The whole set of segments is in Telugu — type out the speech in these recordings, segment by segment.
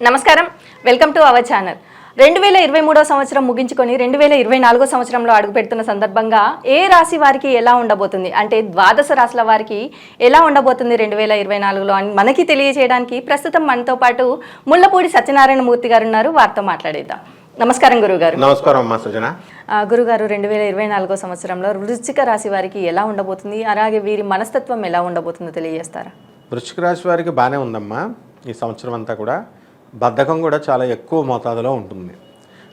నమస్కారం. వెల్కమ్ టు అవర్ ఛానల్ రెండు వేల ఇరవై మూడో సంవత్సరం ముగించుకొని రెండు వేల ఇరవై నాలుగో సంవత్సరంలో అడుగుపెడుతున్న సందర్భంగా ఏ రాశి వారికి ఎలా ఉండబోతుంది? అంటే ద్వాదశ రాశుల వారికి ఎలా ఉండబోతుంది రెండు వేల ఇరవై నాలుగులో? అని మనకి తెలియజేయడానికి ప్రస్తుతం మనతో పాటు ముళ్ళపూడి సత్యనారాయణ మూర్తి గారు ఉన్నారు. వారితో మాట్లాడేద్దాం. నమస్కారం గురుగారు. నమస్కారం అమ్మా సృజన ఆ, గురుగారు రెండు వేల ఇరవై నాలుగో సంవత్సరంలో వృశ్చిక రాశి వారికి ఎలా ఉండబోతుంది? అలాగే వీరి మనస్తత్వం ఎలా ఉండబోతుందో తెలియజేస్తారా? వృశ్చిక రాశి వారికి బాగానే ఉందమ్మా ఈ సంవత్సరం అంతా కూడా. బద్ధకం కూడా చాలా ఎక్కువ మోతాదులో ఉంటుంది.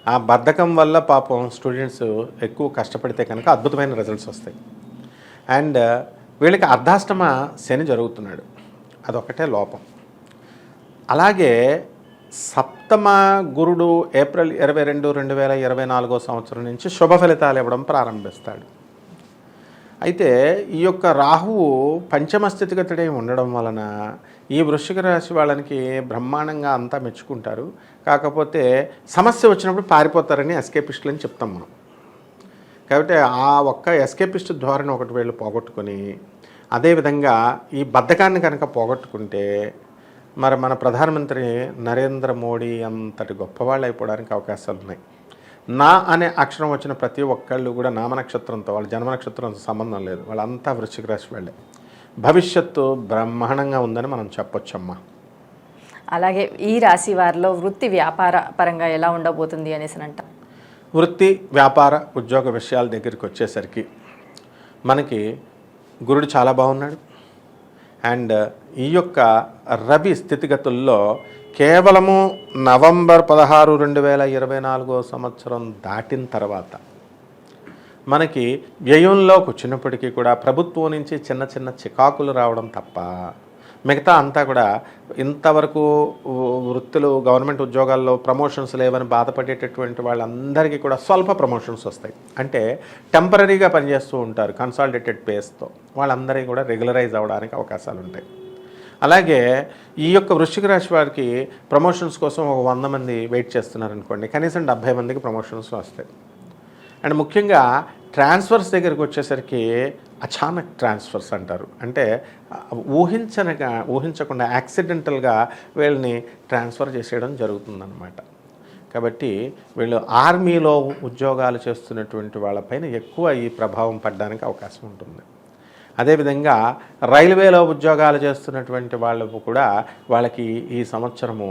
ఆ బద్ధకం వల్ల పాపం స్టూడెంట్స్ ఎక్కువ కష్టపడితే కనుక అద్భుతమైన రిజల్ట్స్ వస్తాయి. అండ్ uh, వీళ్ళకి అర్ధాష్టమ శని జరుగుతున్నాడు. అదొకటే లోపం. అలాగే సప్తమ గురుడు ఏప్రిల్ ఇరవై రెండు రెండు వేల ఇరవై నాలుగో సంవత్సరం నుంచి శుభ ఫలితాలు ఇవ్వడం ప్రారంభిస్తాడు. అయితే ఈ యొక్క రాహువు పంచమ స్థితిగతుడై ఉండడం వలన ఈ వృశ్చిక రాశి వాళ్ళకి బ్రహ్మాండంగా అంతా మెచ్చుకుంటారు. కాకపోతే సమస్య వచ్చినప్పుడు పారిపోతారని ఎస్కేపిస్టులు అని చెప్తాం మనం. కాబట్టి ఆ ఒక్క ఎస్కేపిస్ట్ ధోరణి ఒకటి వీళ్ళు పోగొట్టుకొని అదేవిధంగా ఈ బద్ధకాన్ని కనుక పోగొట్టుకుంటే మరి మన ప్రధానమంత్రి నరేంద్ర మోడీ అంతటి గొప్పవాళ్ళు అయిపోవడానికి అవకాశాలు ఉన్నాయి నా అనే అక్షరం వచ్చిన ప్రతి ఒక్కళ్ళు కూడా నామ నక్షత్రంతో వాళ్ళ జన్మ నక్షత్రంతో సంబంధం లేదు. వాళ్ళంతా వృశ్చిక రాశి వాళ్ళే. భవిష్యత్తు బ్రహ్మాండంగా ఉందని మనం చెప్పొచ్చమ్మా. అలాగే ఈ రాశి వారిలో వృత్తి వ్యాపార పరంగా ఎలా ఉండబోతుంది అనేసి అని అంటాం. వృత్తి వ్యాపార ఉద్యోగ విషయాల దగ్గరికి వచ్చేసరికి మనకి గురుడు చాలా బాగున్నాడు. అండ్ ఈ యొక్క రవి స్థితిగతుల్లో కేవలము నవంబర్ పదహారు రెండు వేల ఇరవై నాలుగో సంవత్సరం దాటిన తర్వాత మనకి వ్యయంలోకి వచ్చినప్పటికీ కూడా ప్రభుత్వం నుంచి చిన్న చిన్న చికాకులు రావడం తప్ప మిగతా అంతా కూడా ఇంతవరకు వృత్తులు గవర్నమెంట్ ఉద్యోగాల్లో ప్రమోషన్స్ లేవని బాధపడేటటువంటి వాళ్ళందరికీ కూడా స్వల్ప ప్రమోషన్స్ వస్తాయి. అంటే టెంపరీగా పనిచేస్తూ ఉంటారు కన్సాలిడేటెడ్ పేస్తో వాళ్ళందరికీ కూడా రెగ్యులరైజ్ అవ్వడానికి అవకాశాలు ఉంటాయి అలాగే ఈ యొక్క వృశ్చిక రాశి వారికి ప్రమోషన్స్ కోసం ఒక వంద మంది వెయిట్ చేస్తున్నారు అనుకోండి కనీసం డెబ్భై మందికి ప్రమోషన్స్ వస్తాయి. అండ్ ముఖ్యంగా ట్రాన్స్ఫర్స్ దగ్గరికి వచ్చేసరికి అచానక్ ట్రాన్స్ఫర్స్ అంటారు. అంటే ఊహించనగా ఊహించకుండా యాక్సిడెంటల్గా వీళ్ళని ట్రాన్స్ఫర్ చేసేయడం జరుగుతుందన్నమాట. కాబట్టి వీళ్ళు ఆర్మీలో ఉద్యోగాలు చేస్తున్నటువంటి వాళ్ళపైన ఎక్కువ ఈ ప్రభావం పడడానికి అవకాశం ఉంటుంది. అదేవిధంగా రైల్వేలో ఉద్యోగాలు చేస్తున్నటువంటి వాళ్ళకు కూడా వాళ్ళకి ఈ సంవత్సరము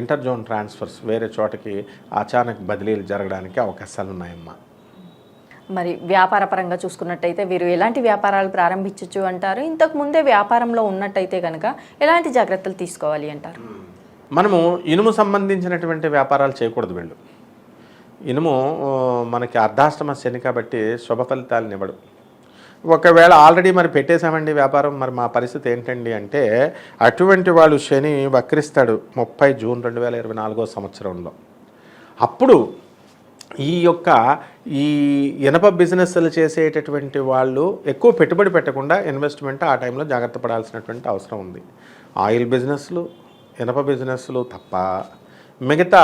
ఇంటర్ జోన్ ట్రాన్స్ఫర్స్ వేరే చోటకి అచానక్ బదిలీలు జరగడానికి అవకాశాలు ఉన్నాయమ్మా. మరి వ్యాపార పరంగా చూసుకున్నట్టయితే వీరు ఎలాంటి వ్యాపారాలు ప్రారంభించవచ్చు అంటారు? ఇంతకు ముందే వ్యాపారంలో ఉన్నట్టయితే కనుక ఎలాంటి జాగ్రత్తలు తీసుకోవాలి అంటారు? మనము ఇనుము సంబంధించినటువంటి వ్యాపారాలు చేయకూడదు వీళ్ళు. ఇనుము మనకి అర్ధాష్టమ శని కాబట్టి శుభ ఫలితాలను ఇవ్వడు ఒకవేళ ఆల్రెడీ మరి పెట్టేశామండి వ్యాపారం మరి మా పరిస్థితి ఏంటండి అంటే అటువంటి వాళ్ళు శని వక్రిస్తాడు ముప్పై జూన్ రెండు వేల ఇరవై నాలుగో సంవత్సరంలో. అప్పుడు ఈ యొక్క ఈ ఇనప బిజినెస్లు చేసేటటువంటి వాళ్ళు ఎక్కువ పెట్టుబడి పెట్టకుండా ఇన్వెస్ట్మెంట్ ఆ టైంలో జాగ్రత్త పడాల్సినటువంటి అవసరం ఉంది. ఆయిల్ బిజినెస్లు ఇనప బిజినెస్లు తప్ప మిగతా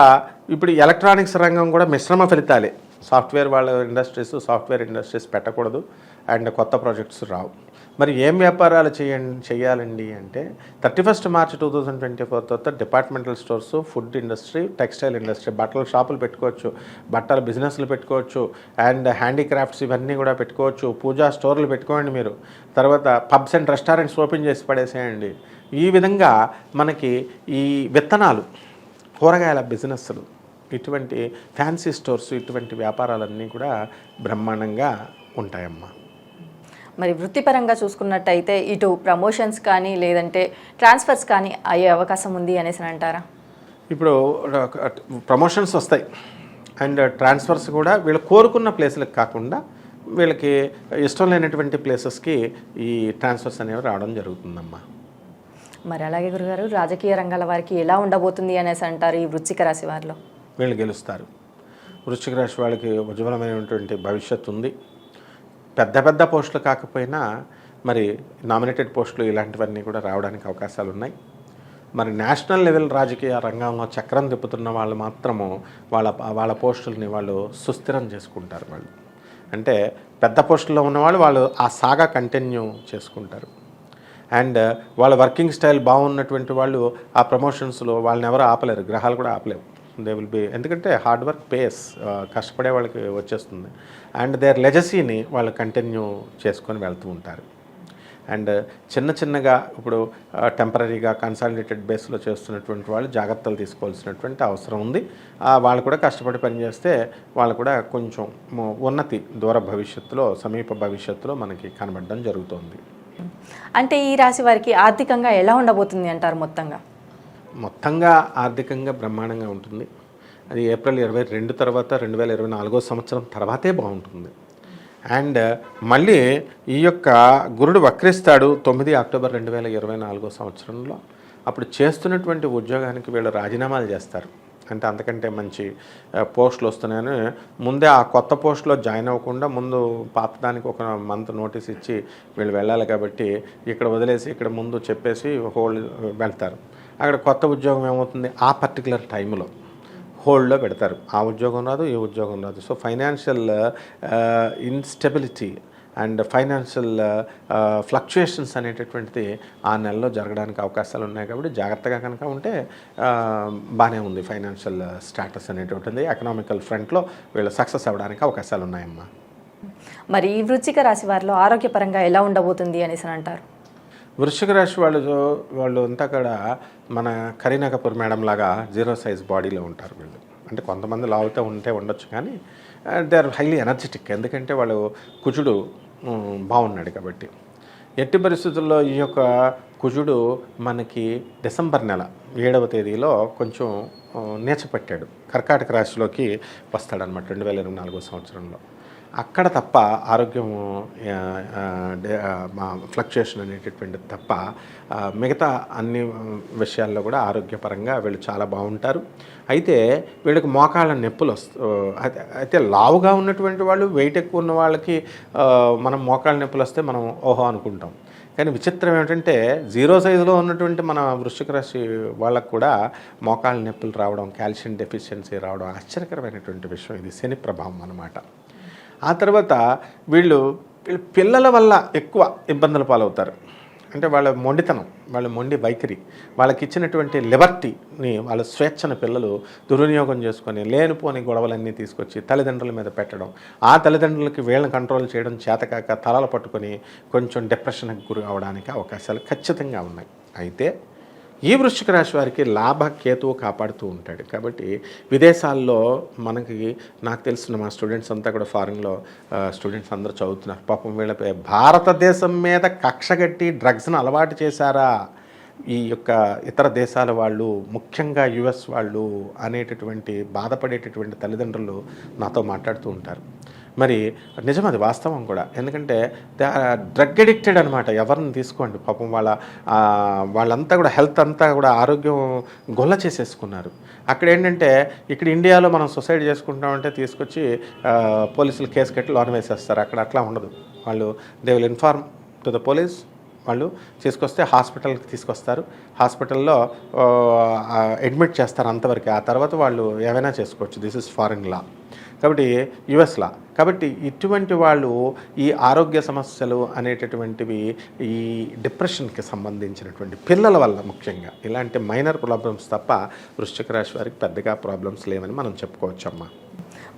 ఇప్పుడు ఎలక్ట్రానిక్స్ రంగం కూడా మిశ్రమ ఫలితాలే. సాఫ్ట్వేర్ వాళ్ళ ఇండస్ట్రీస్ సాఫ్ట్వేర్ ఇండస్ట్రీస్ పెట్టకూడదు. అండ్ కొత్త ప్రాజెక్ట్స్ రావు. మరి ఏం వ్యాపారాలు చేయండి చేయాలండి అంటే thirty first March two thousand twenty four తర్వాత departmental stores food industry textile industry బట్టల షాపులు పెట్టుకోవచ్చు బట్టల బిజినెస్లు పెట్టుకోవచ్చు అండ్ హ్యాండీక్రాఫ్ట్స్ ఇవన్నీ కూడా పెట్టుకోవచ్చు పూజా స్టోర్లు పెట్టుకోండి మీరు. తర్వాత పబ్స్ అండ్ రెస్టారెంట్స్ ఓపెన్ చేసి పడేసేయండి. ఈ విధంగా మనకి ఈ విత్తనాలు కూరగాయల బిజినెస్లు ఇటువంటి ఫ్యాన్సీ స్టోర్స్ ఇటువంటి వ్యాపారాలన్నీ కూడా బ్రహ్మాండంగా ఉంటాయమ్మా. మరి వృత్తిపరంగా చూసుకున్నట్టయితే ఇటు ప్రమోషన్స్ కానీ లేదంటే ట్రాన్స్ఫర్స్ కానీ అయ్యే అవకాశం ఉంది అనేసి అని అంటారా? ఇప్పుడు ప్రమోషన్స్ వస్తాయి. అండ్ ట్రాన్స్ఫర్స్ కూడా వీళ్ళు కోరుకున్న ప్లేస్లకు కాకుండా వీళ్ళకి ఇష్టం లేనటువంటి ప్లేసెస్కి ఈ ట్రాన్స్ఫర్స్ అనేవి రావడం జరుగుతుందమ్మా. మరి అలాగే గురుగారు రాజకీయ రంగాల వారికి ఎలా ఉండబోతుంది అనేసి అంటారు ఈ వృశ్చిక రాశి వారిలో? వీళ్ళు గెలుస్తారు. వృశ్చిక రాశి వాళ్ళకి ఉజ్వలమైనటువంటి భవిష్యత్తు ఉంది. పెద్ద పెద్ద పోస్టులు కాకపోయినా మరి నామినేటెడ్ పోస్టులు ఇలాంటివన్నీ కూడా రావడానికి అవకాశాలు ఉన్నాయి మరి నేషనల్ లెవెల్ రాజకీయ రంగంలో చక్రం తిప్పుతున్న వాళ్ళు మాత్రము వాళ్ళ వాళ్ళ పోస్టుల్ని వాళ్ళు సుస్థిరం చేసుకుంటారు వాళ్ళు. అంటే పెద్ద పోస్టుల్లో ఉన్నవాళ్ళు వాళ్ళు ఆ సాగా కంటిన్యూ చేసుకుంటారు. అండ్ వాళ్ళ వర్కింగ్ స్టైల్ బాగున్నటువంటి వాళ్ళు ఆ ప్రమోషన్స్లో వాళ్ళని ఎవరు ఆపలేరు గ్రహాలు కూడా ఆపలేవు. దే విల్ బి ఎందుకంటే హార్డ్ వర్క్ పేస్ కష్టపడే వాళ్ళకి వచ్చేస్తుంది. అండ్ దేర్ లెజసీని వాళ్ళు కంటిన్యూ చేసుకొని వెళ్తూ ఉంటారు. అండ్ చిన్న చిన్నగా ఇప్పుడు టెంపరీగా కన్సాలిడేటెడ్ బేస్లో చేస్తున్నటువంటి వాళ్ళు జాగ్రత్తలు తీసుకోవాల్సినటువంటి అవసరం ఉంది. వాళ్ళు కూడా కష్టపడి పనిచేస్తే వాళ్ళు కూడా కొంచెం ఉన్నతి దూర భవిష్యత్తులో సమీప భవిష్యత్తులో మనకి కనబడడం జరుగుతుంది. అంటే ఈ రాశి వారికి ఆర్థికంగా ఎలా ఉండబోతుంది అంటారు మొత్తంగా? మొత్తంగా ఆర్థికంగా బ్రహ్మాండంగా ఉంటుంది. అది ఏప్రిల్ ఇరవై రెండు తర్వాత రెండు వేల ఇరవై నాలుగో సంవత్సరం తర్వాతే బాగుంటుంది. అండ్ మళ్ళీ ఈ యొక్క గురుడు వక్రిస్తాడు తొమ్మిది అక్టోబర్ రెండు వేల ఇరవై నాలుగో సంవత్సరంలో. అప్పుడు చేస్తున్నటువంటి ఉద్యోగానికి వీళ్ళు రాజీనామాలు చేస్తారు. అంటే అంతకంటే మంచి పోస్టులు వస్తున్నాయని ముందే ఆ కొత్త పోస్ట్లో జాయిన్ అవ్వకుండా ముందు పాతదానికి ఒక మంత్ నోటీస్ ఇచ్చి వీళ్ళు వెళ్ళాలి కాబట్టి ఇక్కడ వదిలేసి ఇక్కడ ముందు చెప్పేసి హోల్డ్ వెళ్తారు. అక్కడ కొత్త ఉద్యోగం ఏమవుతుంది? ఆ పర్టికులర్ టైంలో హోల్డ్లో పెడతారు. ఆ ఉద్యోగం రాదు ఈ ఉద్యోగం రాదు. So financial instability and financial fluctuations అనేటటువంటిది ఆ నెలలో జరగడానికి అవకాశాలు ఉన్నాయి కాబట్టి జాగ్రత్తగా కనుక ఉంటే బాగానే ఉంది ఫైనాన్షియల్ స్టాటస్ అనేటువంటిది ఎకనామికల్ ఫ్రంట్లో వీళ్ళు సక్సెస్ అవ్వడానికి అవకాశాలు ఉన్నాయమ్మా. మరి ఈ వృచ్చిక రాశి వారిలో ఆరోగ్యపరంగా ఎలా ఉండబోతుంది అనేసి అంటారు? వృషిక రాశి వాళ్ళు వాళ్ళు అంతా కూడా మన కరీనా కపూర్ మేడం లాగా జీరో సైజ్ బాడీలో ఉంటారు వీళ్ళు. అంటే కొంతమంది లావుతో ఉంటే ఉండొచ్చు కానీ దే ఆర్ హైలీ ఎనర్జెటిక్. ఎందుకంటే వాళ్ళు కుజుడు బాగున్నాడు కాబట్టి. ఎట్టి పరిస్థితుల్లో ఈ యొక్క కుజుడు మనకి డిసెంబర్ నెల ఏడవ తేదీలో కొంచెం నేచపట్టాడు కర్కాటక రాశిలోకి వస్తాడనమాట రెండు వేల ఇరవై నాలుగో సంవత్సరంలో. అక్కడ తప్ప ఆరోగ్యం ఫ్లక్చుయేషన్ అనేటటువంటిది తప్ప మిగతా అన్ని విషయాల్లో కూడా ఆరోగ్యపరంగా వీళ్ళు చాలా బాగుంటారు. అయితే వీళ్ళకి మోకాళ్ళ నొప్పులు వస్తూ అయితే- అయితే లావుగా ఉన్నటువంటి వాళ్ళు వెయిట్ ఎక్కువ ఉన్న వాళ్ళకి మనం మోకాళ్ళ నొప్పులు వస్తే మనం ఓహో అనుకుంటాం. కానీ విచిత్రం ఏమిటంటే జీరో సైజులో ఉన్నటువంటి మన వృశ్చిక రాశి వాళ్ళకు కూడా మోకాళ్ళ నొప్పులు రావడం కాల్షియం డెఫిషియన్సీ రావడం ఆశ్చర్యకరమైనటువంటి విషయం. ఇది శని ప్రభావం అన్నమాట. ఆ తర్వాత వీళ్ళు పిల్లల వల్ల ఎక్కువ ఇబ్బందుల పాలవుతారు. అంటే వాళ్ళ మొండితనం వాళ్ళ మొండి వైఖరి వాళ్ళకి ఇచ్చినటువంటి లిబర్టీని వాళ్ళ స్వేచ్ఛను పిల్లలు దుర్వినియోగం చేసుకొని లేనిపోని గొడవలన్నీ తీసుకొచ్చి తల్లిదండ్రుల మీద పెట్టడం ఆ తల్లిదండ్రులకి వీళ్ళని కంట్రోల్ చేయడం చేతకాక తలలు పట్టుకొని కొంచెం డిప్రెషన్కి గురి అవడానికి అవకాశాలు ఖచ్చితంగా ఉన్నాయి. అయితే ఈ వృశ్చిక రాశి వారికి లాభకేతువు కాపాడుతూ ఉంటాడు. కాబట్టి విదేశాల్లో మనకి నాకు తెలిసిన మా స్టూడెంట్స్ అంతా కూడా ఫారిన్లో స్టూడెంట్స్ అందరూ చదువుతున్నారు. పాపం వీళ్ళపై భారతదేశం మీద కక్షగట్టి డ్రగ్స్ను అలవాటు చేశారా? ఈ యొక్క ఇతర దేశాల వాళ్ళు ముఖ్యంగా యుఎస్ వాళ్ళు అనేటటువంటి బాధపడేటటువంటి తల్లిదండ్రులు నాతో మాట్లాడుతూ ఉంటారు. మరి నిజం అది వాస్తవం కూడా. ఎందుకంటే డ్రగ్ అడిక్టెడ్ అనమాట ఎవరిని తీసుకోండి. పాపం వాళ్ళ వాళ్ళంతా కూడా హెల్త్ అంతా కూడా ఆరోగ్యం గొల్ల చేసేసుకున్నారు. అక్కడ ఏంటంటే ఇక్కడ ఇండియాలో మనం సొసైడ్ చేసుకుంటామంటే తీసుకొచ్చి పోలీసులు కేసు కట్టి లోన్ వేసేస్తారు. అక్కడ అట్లా ఉండదు. వాళ్ళు they will inform to the police వాళ్ళు తీసుకొస్తే హాస్పిటల్కి తీసుకొస్తారు. హాస్పిటల్లో అడ్మిట్ చేస్తారు అంతవరకు. ఆ తర్వాత వాళ్ళు ఏమైనా చేసుకోవచ్చు. దిస్ ఇస్ ఫారిన్ లా కాబట్టి యుఎస్ లా. కాబట్టి ఇటువంటి వాళ్ళు ఈ ఆరోగ్య సమస్యలు అనేటటువంటివి ఈ డిప్రెషన్కి సంబంధించినటువంటి పిల్లల వల్ల ముఖ్యంగా. ఇలాంటి మైనర్ ప్రాబ్లమ్స్ తప్ప వృశ్చిక రాశి వారికి పెద్దగా ప్రాబ్లమ్స్ లేవని మనం చెప్పుకోవచ్చమ్మా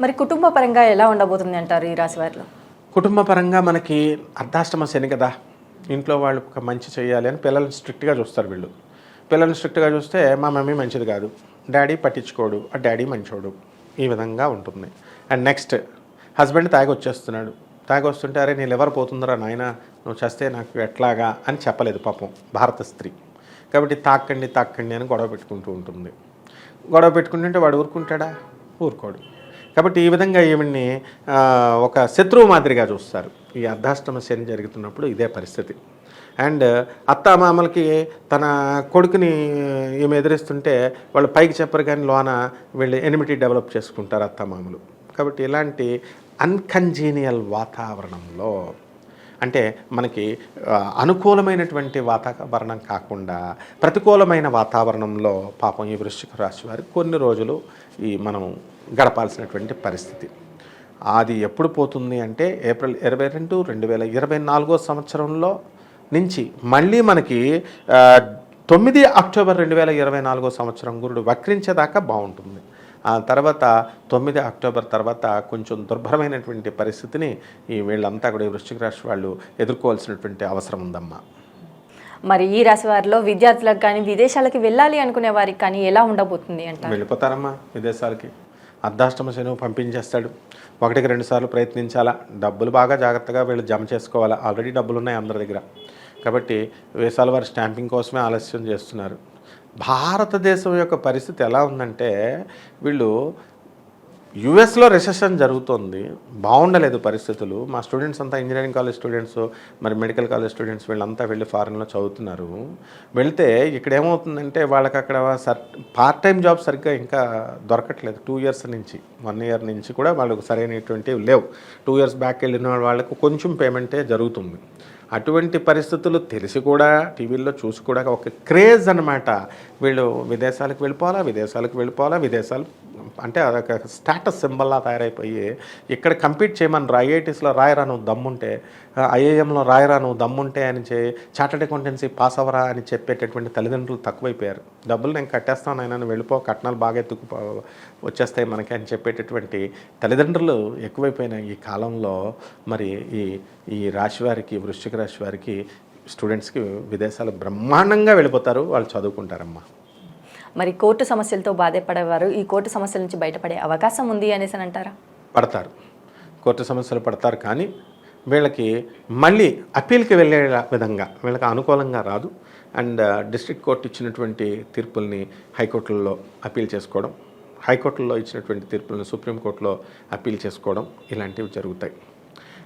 మరి కుటుంబ పరంగా ఎలా ఉండబోతుంది అంటారు ఈ రాశి వారిలో? కుటుంబ పరంగా మనకి అర్ధాష్టమ శని కదా. ఇంట్లో వాళ్ళు ఒక మంచి చేయాలి అని పిల్లల్ని స్ట్రిక్ట్గా చూస్తారు వీళ్ళు. పిల్లల్ని స్ట్రిక్ట్గా చూస్తే మా మమ్మీ మంచిది కాదు. డాడీ పట్టించుకోడు. ఆ డాడీ మంచోడు. ఈ విధంగా ఉంటుంది. అండ్ నెక్స్ట్ హస్బెండ్ తాగి వచ్చేస్తున్నాడు తాగి వస్తుంటే అరే నీ లివర్ పోతుందిరా నాయన నువ్వు చేస్తే నాకు ఎట్లాగా? అని చెప్పలేదు పాపం భారత స్త్రీ. కాబట్టి తాక్కండి తాక్కండి అని గొడవ పెట్టుకుంటూ ఉంటుంది. గొడవ పెట్టుకుంటుంటే వాడు ఊరుకుంటాడా? ఊరుకోడు. కాబట్టి ఈ విధంగా ఈవిడ్ని ఒక శత్రువు మాదిరిగా చూస్తారు. ఈ అర్ధాష్టమ శని జరుగుతున్నప్పుడు ఇదే పరిస్థితి. అండ్ అత్తామామలకి తన కొడుకుని ఈమె ఎదిరిస్తుంటే వాళ్ళు పైకి చెప్పరు కానీ లోన వీళ్ళు ఎనిమిటీ డెవలప్ చేసుకుంటారు అత్తామామలు కాబట్టి ఇలాంటి అన్కంజీనియల్ వాతావరణంలో అంటే మనకి అనుకూలమైనటువంటి వాతావరణం కాకుండా ప్రతికూలమైన వాతావరణంలో పాపం ఈ వృశ్చిక రాశి వారికి కొన్ని రోజులు ఈ మనం గడపాల్సినటువంటి పరిస్థితి. అది ఎప్పుడు పోతుంది అంటే ఏప్రిల్ ఇరవై రెండు రెండు వేల ఇరవై నాలుగో సంవత్సరంలో నుంచి మళ్ళీ మనకి తొమ్మిది అక్టోబర్ రెండు వేల ఇరవై నాలుగో సంవత్సరం గురుడు వక్రించేదాకా బాగుంటుంది. ఆ తర్వాత తొమ్మిది అక్టోబర్ తర్వాత కొంచెం దుర్భరమైనటువంటి పరిస్థితిని ఈ వీళ్ళంతా కూడా ఈ వృశ్చిక రాశి వాళ్ళు ఎదుర్కోవాల్సినటువంటి అవసరం ఉందమ్మా. మరి ఈ రాశి వారిలో విద్యార్థులకు కానీ విదేశాలకు వెళ్ళాలి అనుకునే వారికి కానీ ఎలా ఉండబోతుంది అంటారు? వెళ్ళిపోతారమ్మా విదేశాలకి. అర్ధాష్టమ శనువు పంపించేస్తాడు. ఒకటికి రెండు సార్లు ప్రయత్నించాలా? డబ్బులు బాగా జాగ్రత్తగా వీళ్ళు జమ చేసుకోవాలా? ఆల్రెడీ డబ్బులు ఉన్నాయి అందరి దగ్గర. కాబట్టి వేసాల వారు స్టాంపింగ్ కోసమే ఆలస్యం చేస్తున్నారు. భారతదేశం యొక్క పరిస్థితి ఎలా ఉందంటే వీళ్ళు యుఎస్లో రిసెషన్ జరుగుతుంది. బాగుండలేదు పరిస్థితులు. మా స్టూడెంట్స్ అంతా ఇంజనీరింగ్ కాలేజ్ స్టూడెంట్స్ మరి మెడికల్ కాలేజ్ స్టూడెంట్స్ వీళ్ళంతా వెళ్ళి ఫారెన్లో చదువుతున్నారు. వెళ్తే ఇక్కడ ఏమవుతుందంటే వాళ్ళకి అక్కడ సర్ పార్ట్ టైం జాబ్ సరిగ్గా ఇంకా దొరకట్లేదు. టూ ఇయర్స్ నుంచి వన్ ఇయర్ నుంచి కూడా వాళ్ళకు సరైనటువంటివి లేవు. టూ ఇయర్స్ బ్యాక్ వెళ్ళిన వాళ్ళకు కొంచెం పేమెంటే జరుగుతుంది. అటువంటి పరిస్థితులు తెలిసి కూడా టీవీల్లో చూసి కూడా ఒక క్రేజ్ అన్నమాట. వీళ్ళు విదేశాలకు వెళ్ళిపోవాలా విదేశాలకు వెళ్ళిపోవాలా విదేశాలు అంటే అదొక స్టాటస్ సింబల్లా తయారైపోయి ఇక్కడ కంపీట్ చేయమని ఐఐటీస్లో రాయరా నువ్వు దమ్ముంటే ఐఐఎంలో రాయరా నువ్వు దమ్ముంటే అని చే చార్టెడ్ అకౌంటెన్సీ పాస్ అవ్వరా అని చెప్పేటటువంటి తల్లిదండ్రులు తక్కువైపోయారు. డబ్బులు నేను కట్టేస్తాను ఆయన వెళ్ళిపో కట్నాలు బాగా ఎత్తుకు వచ్చేస్తాయి మనకి అని చెప్పేటటువంటి తల్లిదండ్రులు ఎక్కువైపోయిన ఈ కాలంలో. మరి ఈ ఈ రాశివారికి వారికి వృశ్చిక రాశి వారికి స్టూడెంట్స్కి విదేశాలు బ్రహ్మాండంగా వెళ్ళిపోతారు వాళ్ళు చదువుకుంటారమ్మా. మరి కోర్టు సమస్యలతో బాధపడేవారు ఈ కోర్టు సమస్యల నుంచి బయటపడే అవకాశం ఉంది అనేసి అని అంటారా? పడతారు. కోర్టు సమస్యలు పడతారు కానీ వీళ్ళకి మళ్ళీ అప్పీల్కి వెళ్ళే విధంగా వీళ్ళకి అనుకూలంగా రాదు. అండ్ డిస్ట్రిక్ట్ కోర్టు ఇచ్చినటువంటి తీర్పుల్ని హైకోర్టుల్లో అప్పీల్ చేసుకోవడం హైకోర్టుల్లో ఇచ్చినటువంటి తీర్పులను సుప్రీంకోర్టులో అప్పీల్ చేసుకోవడం ఇలాంటివి జరుగుతాయి.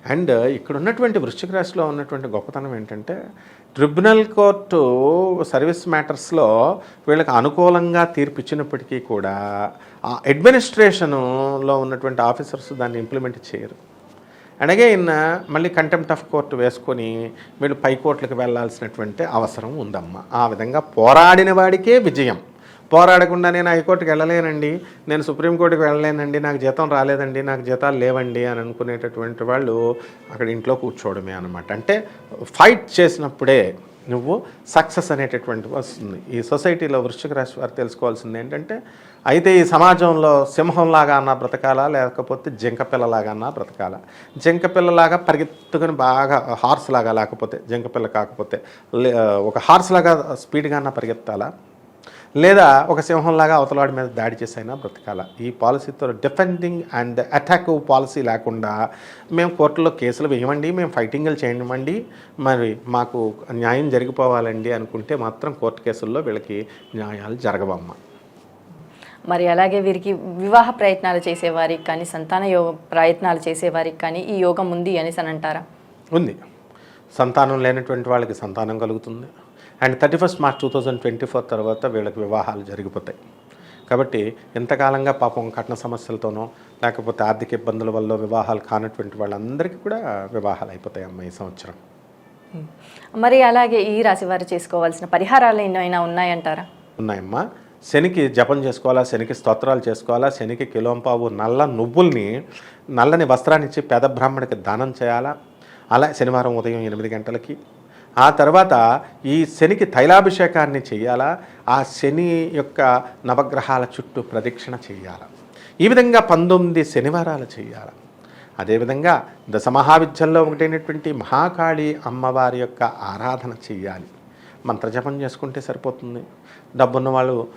అండ్ ఇక్కడ ఉన్నటువంటి వృశ్చిక రాశిలో ఉన్నటువంటి గొప్పతనం ఏంటంటే ట్రిబ్యునల్ కోర్టు సర్వీస్ మ్యాటర్స్లో వీళ్ళకి అనుకూలంగా తీర్పు ఇచ్చినప్పటికీ కూడా ఆ అడ్మినిస్ట్రేషన్లో ఉన్నటువంటి ఆఫీసర్స్ దాన్ని ఇంప్లిమెంట్ చేయరు. అండ్ అగైన్ మళ్ళీ కంటెంప్ట్ ఆఫ్ కోర్టు వేసుకొని వీళ్ళు పై కోర్టులకు వెళ్ళాల్సినటువంటి అవసరం ఉందమ్మా. ఆ విధంగా పోరాడిన వాడికే విజయం. పోరాడకుండా నేను హైకోర్టుకి వెళ్ళలేనండి. నేను సుప్రీంకోర్టుకి వెళ్ళలేనండి. నాకు జీతం రాలేదండి. నాకు జీతాలు లేవండి అని అనుకునేటటువంటి వాళ్ళు అక్కడ ఇంట్లో కూర్చోవడమే అనమాట అంటే ఫైట్ చేసినప్పుడే నువ్వు సక్సెస్ అనేటటువంటి వస్తుంది. ఈ సొసైటీలో వృశ్చిక రాశి వారు తెలుసుకోవాల్సింది ఏంటంటే అయితే ఈ సమాజంలో సింహంలాగా అన్నా బ్రతకాలా? లేకపోతే జింక పిల్లలాగా అన్నా బ్రతకాలా? జింక పిల్లలాగా పరిగెత్తుకుని బాగా హార్స్ లాగా లేకపోతే జింక పిల్ల కాకపోతే లే- ఒక హార్స్ లాగా స్పీడ్గా అన్నా పరిగెత్తాలా? లేదా ఒక సింహంలాగా అవతలవాడి మీద దాడి చేసైనా బ్రతకాల. ఈ పాలసీతో డిఫెండింగ్ అండ్ అటాక్ పాలసీ లేకుండా మేము కోర్టులో కేసులు వేయమండి మేము ఫైటింగ్లు చేయమండి. మరి మాకు న్యాయం జరిగిపోవాలండి అనుకుంటే మాత్రం కోర్టు కేసుల్లో వీళ్ళకి న్యాయాలు జరగవమ్మ. మరి అలాగే వీరికి వివాహ ప్రయత్నాలు చేసేవారికి కానీ సంతాన యోగ ప్రయత్నాలు చేసేవారికి కానీ ఈ యోగం ఉంది అనేసి అని అంటారా ఉంది. సంతానం లేనటువంటి వాళ్ళకి సంతానం కలుగుతుంది. And thirty first March two thousand twenty four తర్వాత వీళ్ళకి వివాహాలు జరిగిపోతాయి. కాబట్టి ఎంతకాలంగా పాపం కట్న సమస్యలతోనో లేకపోతే ఆర్థిక ఇబ్బందుల వల్ల వివాహాలు కానటువంటి వాళ్ళందరికీ కూడా వివాహాలు అయిపోతాయి అమ్మ ఈ సంవత్సరం. మరి అలాగే ఈ రాశి వారు చేసుకోవాల్సిన పరిహారాలు ఏమైనా ఉన్నాయంటారా? ఉన్నాయమ్మా. శనికి జపం చేసుకోవాలా శనికి స్తోత్రాలు చేసుకోవాలా శనికి కిలోంపావు నల్ల నువ్వుల్ని నల్లని వస్త్రాన్ని ఇచ్చి పేద బ్రాహ్మణికి దానం చేయాలా? అలా శనివారం ఉదయం ఎనిమిది గంటలకి ఆ తర్వాత ఈ శనికి తైలాభిషేకాన్ని చేయాలా? ఆ శని యొక్క నవగ్రహాల చుట్టూ ప్రదక్షిణ చేయాలా? ఈ విధంగా పంతొమ్మిది శనివారాలు చేయాలి? అదేవిధంగా దశమహావిద్యల్లో ఒకటైనటువంటి మహాకాళి అమ్మవారి యొక్క ఆరాధన చెయ్యాలి మంత్రజపం చేసుకుంటే సరిపోతుంది. డబ్బున్న వాళ్ళు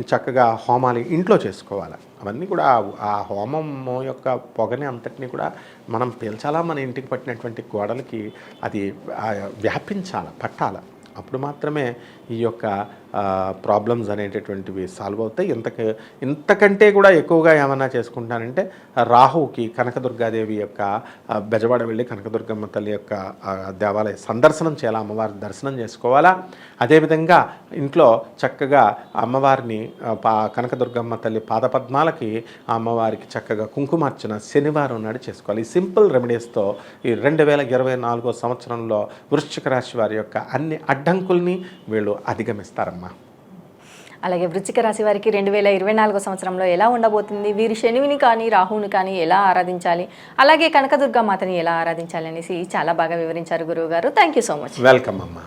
చక్కగా హోమాలు ఇంట్లో చేసుకోవాలి. అవన్నీ కూడా ఆ- హోమం యొక్క పొగని అంతటిని కూడా మనం పీల్చాలా మన ఇంటికి పట్టినటువంటి గోడలకి అది వ్యాపించాలి వ్యాపించాల పట్టాల. అప్పుడు మాత్రమే ఈ యొక్క ప్రాబ్లమ్స్ అనేటటువంటివి సాల్వ్ అవుతాయి. ఇంతక ఇంతకంటే కూడా ఎక్కువగా ఏమన్నా చేసుకుంటానంటే రాహుకి కనకదుర్గాదేవి యొక్క బెజవాడ వెళ్ళి కనకదుర్గమ్మ తల్లి యొక్క దేవాలయ సందర్శనం చేయాలి? అమ్మవారి దర్శనం చేసుకోవాలా? అదేవిధంగా ఇంట్లో చక్కగా అమ్మవారిని పా కనకదుర్గమ్మ తల్లి పాదపద్మాలకి అమ్మవారికి చక్కగా కుంకుమార్చన శనివారం నాడు చేసుకోవాలి. ఈ సింపుల్ రెమెడీస్తో ఈ రెండు వేల ఇరవై నాలుగో సంవత్సరంలో వృశ్చిక రాశి వారి యొక్క అన్ని అడ్డంకుల్ని వీళ్ళు అధిగమిస్తారమ్మా. అలాగే వృశ్చిక రాశి వారికి రెండు వేల ఇరవై నాలుగో సంవత్సరంలో ఎలా ఉండబోతుంది? వీరి శనివిని కానీ రాహువుని కానీ ఎలా ఆరాధించాలి? అలాగే కనకదుర్గ మాతని ఎలా ఆరాధించాలి అనేసి చాలా బాగా వివరించారు గురువు గారు thank you so much welcome అమ్మా.